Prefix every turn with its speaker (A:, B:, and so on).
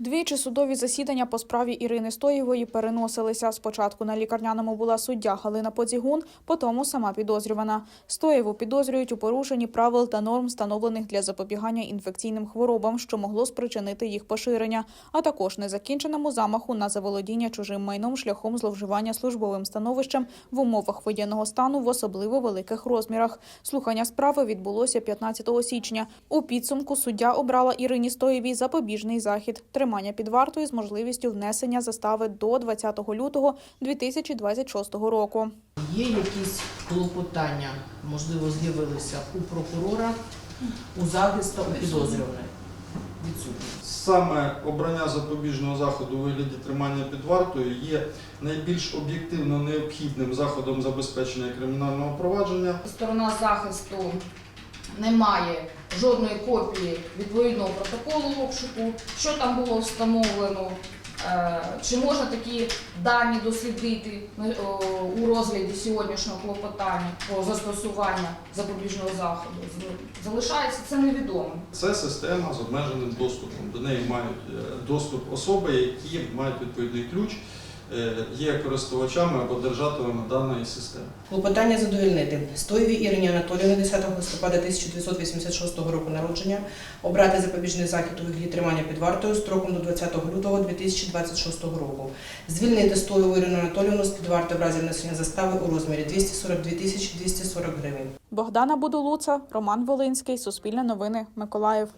A: Двічі судові засідання по справі Ірини Стоєвої переносилися. Спочатку на лікарняному була суддя Галина Подзігун, потім сама підозрювана. Стоєву підозрюють у порушенні правил та норм, встановлених для запобігання інфекційним хворобам, що могло спричинити їх поширення, а також незакінченому замаху на заволодіння чужим майном шляхом зловживання службовим становищем в умовах воєнного стану в особливо великих розмірах. Слухання справи відбулося 15 січня. У підсумку суддя обрала Ірині Стоєвій запобіжний захід тримання під вартою з можливістю внесення застави до 20 лютого 2026 року.
B: Є якісь клопотання, можливо, з'явилися у прокурора, у захиста, у підозрюваної? Відсутні.
C: Саме обрання запобіжного заходу у вигляді тримання під вартою є найбільш об'єктивно необхідним заходом забезпечення кримінального провадження.
D: Сторона захисту не має жодної копії відповідного протоколу обшуку, що там було встановлено, е, чи можна такі дані дослідити е, у розгляді сьогоднішнього клопотання про застосування запобіжного заходу. Залишається це невідомим.
C: Це система з обмеженим доступом. До неї мають е, доступ особи, які мають відповідний ключ, є користувачами або держателями даної системи.
E: Клопотання задовільнити. Стоєві Ірині Анатоліївні 10 листопада 1986 року народження обрати запобіжний захід у вигляді тримання під вартою строком до 20 лютого 2026 року. Звільнити Стоєву Ірину Анатоліївну з під варти в разі внесення застави у розмірі 242 тисячі 240 гривень.
A: Богдана Будулуца, Роман Волинський, Суспільне новини, Миколаїв.